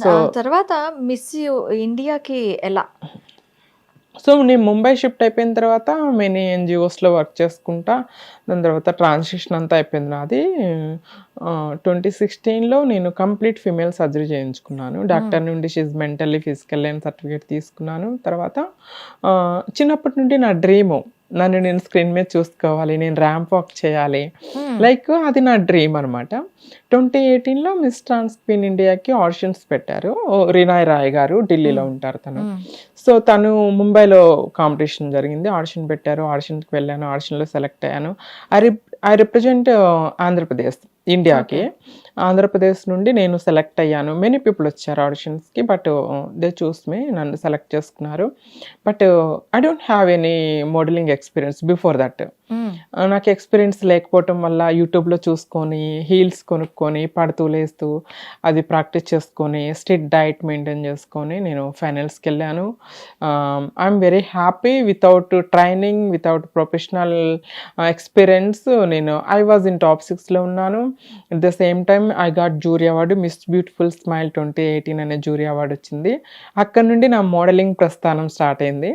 So తర్వాత miss ఇండియాకి ఎలా? సో నేను ముంబై షిఫ్ట్ అయిపోయిన తర్వాత మెనీ ఎన్జిఓస్లో వర్క్ చేసుకుంటా. దాని తర్వాత ట్రాన్సిషన్ అంతా అయిపోయింది నాది. ట్వంటీ సిక్స్టీన్లో నేను కంప్లీట్ ఫిమేల్ సర్జరీ చేయించుకున్నాను. డాక్టర్ నుండి షీజ్ మెంటల్లీ ఫిజికల్ అని సర్టిఫికేట్ తీసుకున్నాను. తర్వాత చిన్నప్పటి నుండి నా డ్రీము. నన్ను నేను స్క్రీన్ మీద చూసుకోవాలి నేను ర్యాంప్ వాక్ చేయాలి. లైక్ అది నా డ్రీమ్ అనమాట ట్వంటీ ఎయిటీన్లో మిస్ ట్రాన్స్ క్వీన్ ఇండియాకి ఆడిషన్స్ పెట్టారు. రినాయ్ రాయ్ గారు ఢిల్లీలో ఉంటారు తను. సో తను ముంబైలో కాంపిటీషన్ జరిగింది. ఆడిషన్ పెట్టారు ఆడిషన్కి వెళ్ళాను ఆడిషన్లో సెలెక్ట్ అయ్యాను. I rip I represent Andhra Pradesh. ఇండియాకి ఆంధ్రప్రదేశ్ నుండి నేను సెలెక్ట్ అయ్యాను. మెనీ పీపుల్ వచ్చారు ఆడిషన్స్కి బట్ దే చూస్ మీ నన్ను సెలెక్ట్ చేసుకున్నారు. But I don't have any modelling experience before that నాకు ఎక్స్పీరియన్స్ లేకపోవటం వల్ల యూట్యూబ్లో చూసుకొని హీల్స్ కొనుక్కొని పడుతూ లేస్తూ అది ప్రాక్టీస్ చేసుకొని స్ట్రిక్ట్ డైట్ మెయింటైన్ చేసుకొని నేను ఫైనల్స్కి వెళ్ళాను. I'm very happy without training without professional experience నేను ఐ వాజ్ ఇన్ టాప్ సిక్స్లో ఉన్నాను. At the same time I got jury award miss beautiful smile twenty eighteen అనే జూరీ అవార్డు వచ్చింది. అక్కడ నుండి నా మోడలింగ్ ప్రస్థానం స్టార్ట్ అయింది.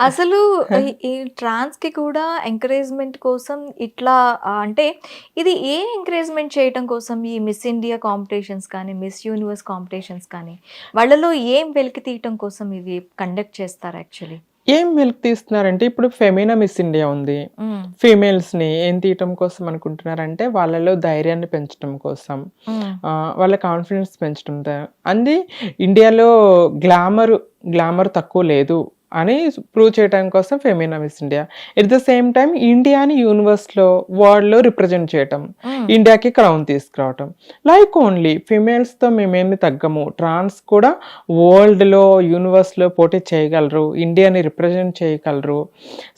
అసలు ఈ- ట్రాన్స్కి కూడా ఎంకరేజ్మెంట్ కోసం ఇట్లా అంటే ఇది ఏ ఎంకరేజ్మెంట్ చేయటం కోసం ఈ మిస్ ఇండియా కాంపిటీషన్స్ కానీ మిస్ యూనివర్స్ కాంపిటీషన్స్ కానీ వాళ్ళలో ఏం వెలికి తీయటం కోసం ఇవి కండక్ట్ చేస్తారు యాక్చువల్లీ ఏం వెలికి తీస్తున్నారంటే ఇప్పుడు ఫెమినా మిస్ ఇండియా ఉంది. ఫీమేల్స్ని ఏం తీయటం కోసం అనుకుంటున్నారంటే వాళ్ళలో ధైర్యాన్ని పెంచడం కోసం. వాళ్ళ కాన్ఫిడెన్స్ పెంచడం అంది ఇండియాలో గ్లామర్ గ్లామర్ తక్కువ లేదు. అని ప్రూవ్ చేయడం కోసం Femina miss India at the same time ఇండియాని యూనివర్స్లో వరల్డ్లో రిప్రజెంట్ చేయటం. ఇండియాకి క్రౌన్ తీసుకురావటం. లైక్ ఓన్లీ ఫిమేల్స్తో మేమేమి తగ్గము. ట్రాన్స్ కూడా వరల్డ్లో యూనివర్స్లో పోటీ చేయగలరు. ఇండియాని రిప్రజెంట్ చేయగలరు.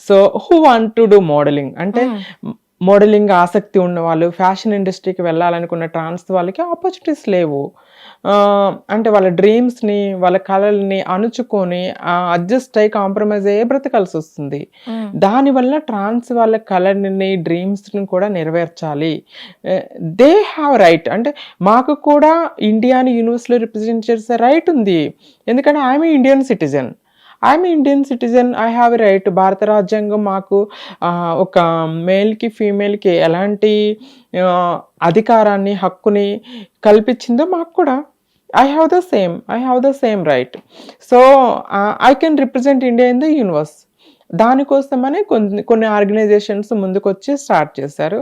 So who want to do modelling అంటే మోడలింగ్ ఆసక్తి ఉన్న వాళ్ళు ఫ్యాషన్ ఇండస్ట్రీకి వెళ్ళాలనుకున్న ట్రాన్స్ వాళ్ళకి ఆపర్చునిటీస్ లేవు. అంటే వాళ్ళ డ్రీమ్స్ని వాళ్ళ కళల్ని అణుచుకొని అడ్జస్ట్ అయ్యి కాంప్రమైజ్ అయ్యే బ్రతకాల్సి వస్తుంది. దానివల్ల ట్రాన్స్ వాళ్ళ కళని డ్రీమ్స్ని కూడా నెరవేర్చాలి. దే హ్యావ్ రైట్ అంటే మాకు కూడా ఇండియాని యూనివర్స్లో రిప్రజెంట్ చేసే రైట్ ఉంది. ఎందుకంటే I'm Indian citizen I'm Indian citizen I have right భారత రాజ్యాంగం మాకు ఒక మేల్కి ఫీమేల్కి ఎలాంటి అధికారాన్ని హక్కుని కల్పించిందో మాకు కూడా I have the same I have the same right so I can represent India in the universe దానికోసమనే కొన్ని కొన్ని ఆర్గనైజేషన్స్ ముందుకొచ్చి స్టార్ట్ చేశారు.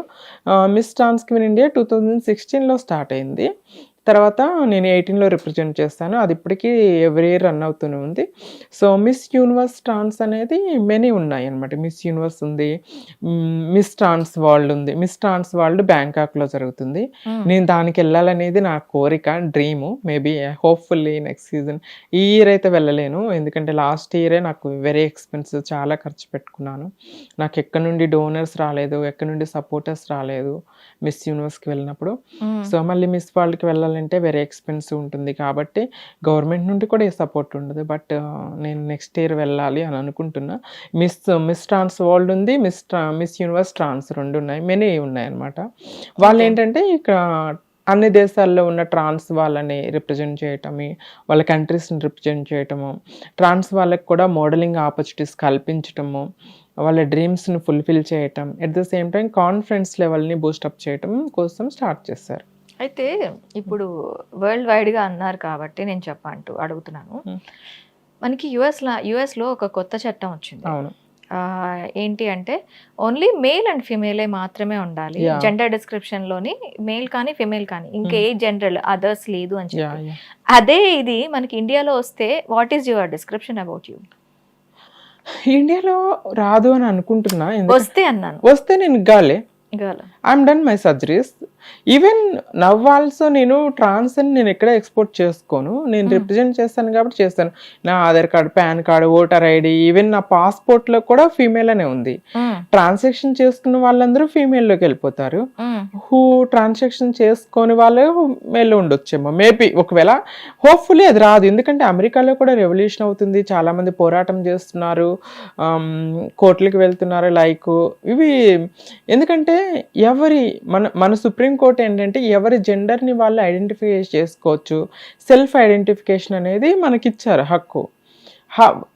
Miss trans queen India two thousand సిక్స్టీన్లో స్టార్ట్ అయింది. తర్వాత నేను ఎయిటీన్లో రిప్రజెంట్ చేస్తాను. అది ఇప్పటికీ ఎవ్రీ ఇయర్ రన్ అవుతూనే ఉంది. సో మిస్ యూనివర్స్ ట్రాన్స్ అనేది మెనీ ఉన్నాయి అనమాట మిస్ యూనివర్స్ ఉంది. మిస్ ట్రాన్స్ వరల్డ్ ఉంది. మిస్ ట్రాన్స్ వరల్డ్ బ్యాంకాక్లో జరుగుతుంది. నేను దానికి వెళ్ళాలనేది నా కోరిక dream maybe hopefully next season ఈ ఇయర్ అయితే వెళ్ళలేను. ఎందుకంటే లాస్ట్ ఇయరే నాకు వెరీ ఎక్స్పెన్సివ్ చాలా ఖర్చు పెట్టుకున్నాను. నాకు ఎక్కడి నుండి డోనర్స్ రాలేదు ఎక్కడి నుండి సపోర్టర్స్ రాలేదు మిస్ యూనివర్స్కి వెళ్ళినప్పుడు. సో మళ్ళీ మిస్ వరల్డ్కి వెళ్ళాలంటే వెరీ ఎక్స్పెన్సివ్ ఉంటుంది కాబట్టి గవర్నమెంట్ నుండి కూడా ఏ సపోర్ట్ ఉండదు. బట్ నేను నెక్స్ట్ ఇయర్ వెళ్ళాలి అని అనుకుంటున్నా. మిస్ మిస్ ట్రాన్స్ వరల్డ్ ఉంది మిస్ ట్రా మిస్ యూనివర్స్ ట్రాన్స్ రెండు ఉన్నాయి మెనీ ఉన్నాయి అనమాట వాళ్ళు ఏంటంటే ఇక్కడ అన్ని దేశాల్లో ఉన్న ట్రాన్స్ వాళ్ళని రిప్రజెంట్ చేయటమే వాళ్ళ కంట్రీస్ని రిప్రజెంట్ చేయటము ట్రాన్స్ వాళ్ళకి కూడా మోడలింగ్ ఆపర్చునిటీస్ కల్పించటము వాళ్ళ డ్రీమ్స్ని ఫుల్ఫిల్ చేయటం at the same time confidence లెవెల్ని బూస్టప్ చేయటం కోసం స్టార్ట్ చేశారు. అయితే ఇప్పుడు వరల్డ్ వైడ్గా అన్నారు కాబట్టి నేను చెప్పంటూ అడుగుతున్నాను. మనకి యుఎస్ లా యుఎస్లో ఒక కొత్త చట్టం వచ్చింది. ఏంటి అంటే ఓన్లీ మేల్ అండ్ ఫిమేలే మాత్రమే ఉండాలి. జెండర్ డిస్క్రిప్షన్లోని మేల్ కానీ ఫిమేల్ కానీ. ఇంకా ఏ జెండర్ అదర్స్ లేదు అని చెప్పి. అదే ఇది మనకి ఇండియాలో వస్తే what is your description about you ఇండియాలో రాదు అని అనుకుంటున్నా. వస్తే అన్నాను. వస్తే నేను గాలే I'm done my surgeries even now also నేను ట్రాన్స్ అని నేను ఎక్కడ ఎక్స్పోర్ట్ చేసుకోను. నేను Hmm. రిప్రజెంట్ చేస్తాను కాబట్టి చేస్తాను. నా Aadhaar card PAN card voter ID even నా పాస్పోర్ట్లో కూడా ఫీమేల్ అనే ఉంది. ట్రాన్సాక్షన్ చేసుకున్న వాళ్ళందరూ ఫీమేల్లోకి వెళ్ళిపోతారు. హూ ట్రాన్సాక్షన్ చేసుకొని వాళ్ళు మేల్లో ఉండొచ్చేమో. మేబీ ఒకవేళ హోప్ఫుల్లీ అది రాదు. ఎందుకంటే అమెరికాలో కూడా రెవల్యూషన్ అవుతుంది. చాలా మంది పోరాటం చేస్తున్నారు. ఆమ్, కోర్టులకు వెళ్తున్నారు. లైక్ ఇవి ఎందుకంటే ఎవరి మన మన సుప్రీం ఇంకోటి ఏంటంటే ఎవరి జెండర్ని వాళ్ళు ఐడెంటిఫై చేసుకోవచ్చు. సెల్ఫ్ ఐడెంటిఫికేషన్ అనేది మనకిచ్చారు హక్కు.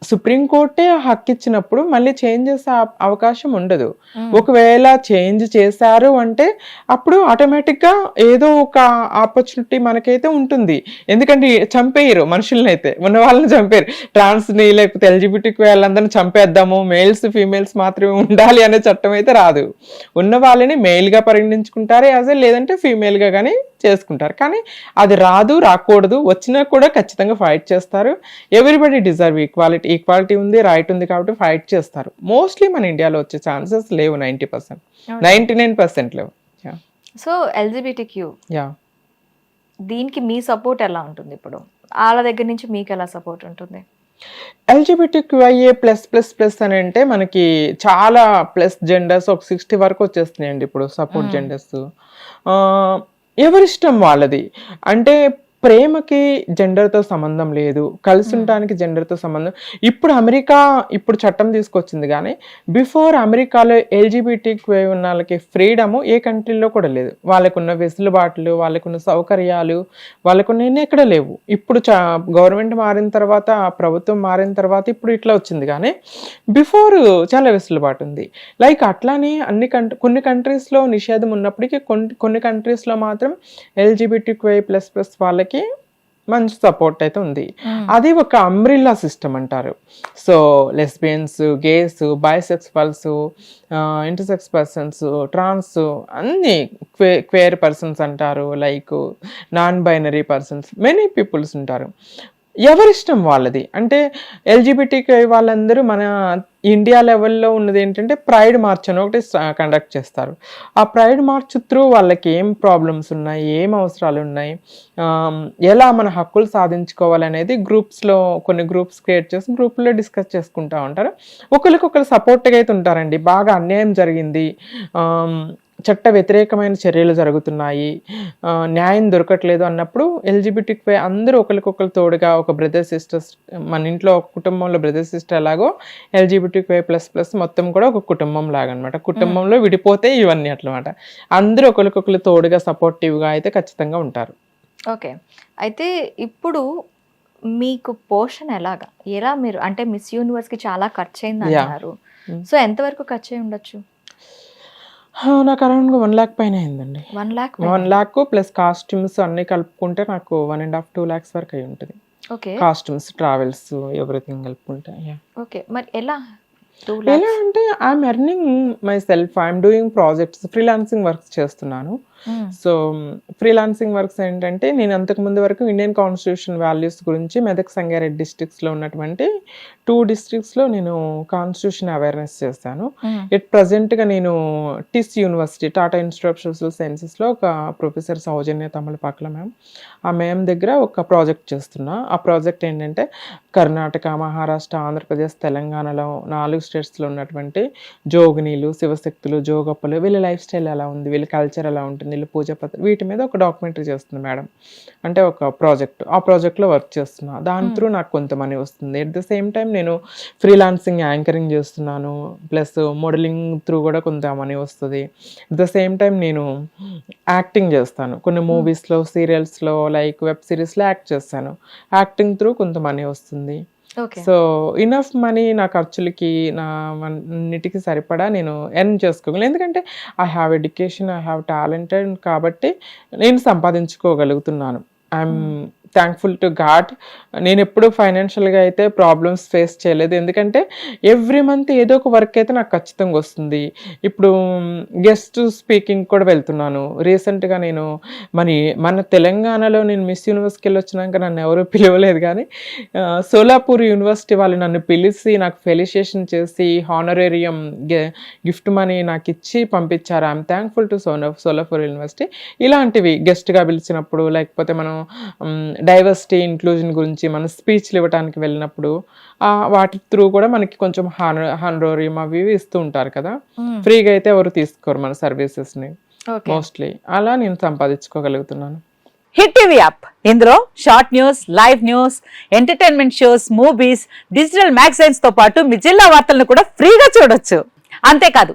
సుప్రీంకోర్టే హక్కు ఇచ్చినప్పుడు మళ్ళీ చేంజ్ చేసే అవ- అవకాశం ఉండదు. ఒకవేళ చేంజ్ చేశారు అంటే అప్పుడు ఆటోమేటిక్గా ఏదో ఒక ఆపర్చునిటీ మనకైతే ఉంటుంది. ఎందుకంటే చంపేయరు మనుషుల్ని అయితే ఉన్న వాళ్ళని చంపేయరు. ట్రాన్స్ని లేకపోతే ఎల్జిబిటిక్ వాళ్ళందరిని చంపేద్దాము. మేల్స్ ఫీమేల్స్ మాత్రమే ఉండాలి అనే చట్టం అయితే రాదు. ఉన్న వాళ్ళని మేల్గా పరిగణించుకుంటారు యాజ్ లేదంటే ఫీమేల్గా కానీ చేసుకుంటారు. కానీ అది రాదు రాకూడదు. వచ్చినా కూడా ఖచ్చితంగా ఫైట్ చేస్తారు. ఎవ్రీబడి డిజర్వ్ ఈక్వాలిటీ ఈక్వాలిటీ ఉంది రైట్ ఉంది కాబట్టి ఫైట్ చేస్తారు. మోస్ట్లీ మన ఇండియాలో వచ్చే ఛాన్సెస్ లేవు ninety percent ninety nine percent లేవు. సో ఎల్జిబిటీ క్యూ యా దీనికి మీ సపోర్ట్ ఎలా ఉంటుంది ఇప్పుడు? వాళ్ళ దగ్గర నుంచి మీకు ఎలా సపోర్ట్ ఉంటుంది? LGBT QIA plus plus plus అని అంటే మనకి చాలా ప్లస్ జెండర్స్ ఒక సిక్స్టీ వరకు వచ్చేస్తున్నాయండి ఇప్పుడు సపోర్ట్ జెండర్స్ ఎవరిష్టం వాళ్ళది? అంటే ప్రేమకి జెండర్తో సంబంధం లేదు కలిసి ఉండడానికి జెండర్తో సంబంధం. ఇప్పుడు అమెరికా ఇప్పుడు చట్టం తీసుకొచ్చింది కానీ బిఫోర్ అమెరికాలో ఎల్జిబిటీ ఉన్న వాళ్ళకి ఫ్రీడమ్ ఏ కంట్రీలో కూడా లేదు. వాళ్ళకున్న వెసులుబాట్లు వాళ్ళకున్న సౌకర్యాలు వాళ్ళకున్న ఎక్కడ లేవు. ఇప్పుడు చా గవర్నమెంట్ మారిన తర్వాత ప్రభుత్వం మారిన తర్వాత ఇప్పుడు ఇట్లా వచ్చింది కానీ బిఫోర్ చాలా వెసులుబాటు ఉంది. లైక్ అట్లానే అన్ని కంట్ కొన్ని కంట్రీస్లో నిషేధం ఉన్నప్పటికీ కొన్ని కొన్ని కంట్రీస్లో మాత్రం ఎల్జిబిటీ ప్లస్ ప్లస్ వాళ్ళకి మంచి సపోర్ట్ అయితే ఉంది. అది ఒక అంబ్రిల్లా సిస్టమ్ అంటారు. So lesbians gays bisexuals intersex persons trans అన్ని క్వే క్వేర్ పర్సన్స్ అంటారు. Like non binary persons many peoples ఉంటారు. ఎవరిష్టం వాళ్ళది? అంటే ఎల్జీబీటీకి వాళ్ళందరూ మన ఇండియా లెవెల్లో ఉన్నది ఏంటంటే ప్రైడ్ మార్చ్ అని ఒకటి కండక్ట్ చేస్తారు. ఆ ప్రైడ్ మార్చ్ త్రూ వాళ్ళకి ఏం ప్రాబ్లమ్స్ ఉన్నాయి? ఏం అవసరాలు ఉన్నాయి? ఎలా మన హక్కులు సాధించుకోవాలనేది గ్రూప్స్లో కొన్ని గ్రూప్స్ క్రియేట్ చేసి గ్రూప్లో డిస్కస్ చేసుకుంటూ ఉంటారు. ఒకరికొకరు సపోర్ట్గా అయితే ఉంటారండి. బాగా అన్యాయం జరిగింది. చట్ట వ్యతిరేకమైన చర్యలు జరుగుతున్నాయి. న్యాయం దొరకట్లేదు అన్నప్పుడు ఎల్జిబిటిక్ పై అందరూ ఒకరికొకరు తోడుగా ఒక బ్రదర్ సిస్టర్స్ మన ఇంట్లో ఒక కుటుంబంలో బ్రదర్ సిస్టర్ ఎలాగో ఎల్జిబిటిక్ వై ప్లస్ ప్లస్ మొత్తం కూడా ఒక కుటుంబం లాగా అనమాట కుటుంబంలో విడిపోతే ఇవన్నీ అట్లమాట. అందరూ ఒకరికొకరు తోడుగా సపోర్టివ్గా అయితే ఖచ్చితంగా ఉంటారు. ఓకే. అయితే ఇప్పుడు మీకు పోషణ ఎలాగా? ఎలా మీరు అంటే మిస్ యూనివర్స్కి చాలా ఖర్చు అయింది. అన్నారు. సో ఎంతవరకు ఖర్చు అయి ఉండొచ్చు? నాకు అరౌండ్గా వన్ ల్యాక్ పైన అయిందండి. One lakh one lakh plus costumes అన్నీ కలుపుకుంటే నాకు one and half two lakhs వరకు అయి ఉంటుంది. ఓకే. కాస్ట్యూమ్స్ ట్రావెల్స్ ఎవ్రీథింగ్ కలుపుకుంటే. ఓకే. మరి ఎలా? ఎలా అంటే I'm earning my self I'm doing projects freelancing works చేస్తున్నాను. సో ఫ్రీలాన్సింగ్ వర్క్స్ ఏంటంటే నేను అంతకు ముందు వరకు ఇండియన్ కాన్స్టిట్యూషన్ వాల్యూస్ గురించి మెదక్ సంగారెడ్డి డిస్ట్రిక్ట్స్లో ఉన్నటువంటి టూ డిస్ట్రిక్ట్స్లో నేను కాన్స్టిట్యూషన్ అవేర్నెస్ చేస్తాను ఇట్ ప్రజెంట్గా నేను TISS university Tata institute of social సైన్సెస్లో ఒక ప్రొఫెసర్ సౌజన్య తమలపాకల మ్యామ్ ఆ మ్యామ్ దగ్గర ఒక ప్రాజెక్ట్ చేస్తున్నా. ఆ ప్రాజెక్ట్ ఏంటంటే కర్ణాటక మహారాష్ట్ర ఆంధ్రప్రదేశ్ తెలంగాణలో నాలుగు స్టేట్స్లో ఉన్నటువంటి జోగినీలు శివశక్తులు జోగప్పలు వీళ్ళ లైఫ్ స్టైల్ ఎలా ఉంది వీళ్ళ కల్చర్ ఎలా ఉంటుంది వీళ్ళ పూజ పద్ధతి వీటి మీద ఒక డాక్యుమెంటరీ చేస్తుంది మేడం. అంటే ఒక ప్రాజెక్ట్ ఆ ప్రాజెక్ట్లో వర్క్ చేస్తున్నా. దాని త్రూ నాకు కొంత మనీ వస్తుంది. ఎట్ ద సేమ్ టైం నేను ఫ్రీలాన్సింగ్ యాంకరింగ్ చేస్తున్నాను. ప్లస్ మోడలింగ్ త్రూ కూడా కొంత మనీ వస్తుంది. అట్ ద సేమ్ టైం నేను యాక్టింగ్ చేస్తాను. కొన్ని మూవీస్లో సీరియల్స్లో లైక్ వెబ్ సిరీస్లో యాక్ట్ చేస్తాను. యాక్టింగ్ త్రూ కొంత మనీ వస్తుంది. సో ఇనఫ్ మనీ నా ఖర్చులకి నా అన్నిటికీ సరిపడా నేను ఎర్న్ చేసుకోగలను. ఎందుకంటే I have education I have talented కాబట్టి నేను సంపాదించుకోగలుగుతున్నాను. ఐఎమ్ థ్యాంక్ఫుల్ టు గాడ్ నేను ఎప్పుడు ఫైనాన్షియల్గా అయితే ప్రాబ్లమ్స్ ఫేస్ చేయలేదు. ఎందుకంటే ఎవ్రీ మంత్ ఏదో ఒక వర్క్ అయితే నాకు ఖచ్చితంగా వస్తుంది. ఇప్పుడు గెస్ట్ స్పీకింగ్ కూడా వెళ్తున్నాను. రీసెంట్గా నేను మరి మన తెలంగాణలో నేను మిస్ యూనివర్సిటీకి వెళ్ళి వచ్చినాక నన్ను ఎవరు పిలవలేదు కానీ సోలాపూర్ యూనివర్సిటీ వాళ్ళు నన్ను పిలిచి నాకు ఫెలిసియేషన్ చేసి హానరేరియం గిఫ్ట్ మనీ నాకు ఇచ్చి పంపించారు. I'm thankful to Sona Solapur university ఇలాంటివి గెస్ట్గా పిలిచినప్పుడు లేకపోతే మనం డైవర్సిటీ ఇంక్లూజన్ గురించి మనం స్పీచ్లు ఇవ్వడానికి వెళ్ళినప్పుడు వాటి త్రూ కూడా మనకి కొంచెం హాన హానరోరియం అవి ఇస్తూ ఉంటారు కదా. ఫ్రీగా అయితే ఎవరు తీసుకోరు మన సర్వీసెస్ని ఓకే. మోస్ట్లీ అలా నేను సంపాదించుకోగలుగుతున్నాను. Hit TV app. ఇందులో short news live news entertainment shows movies digital మ్యాగజైన్స్తో పాటు మీ జిల్లా వార్తలను కూడా ఫ్రీగా చూడొచ్చు. అంతేకాదు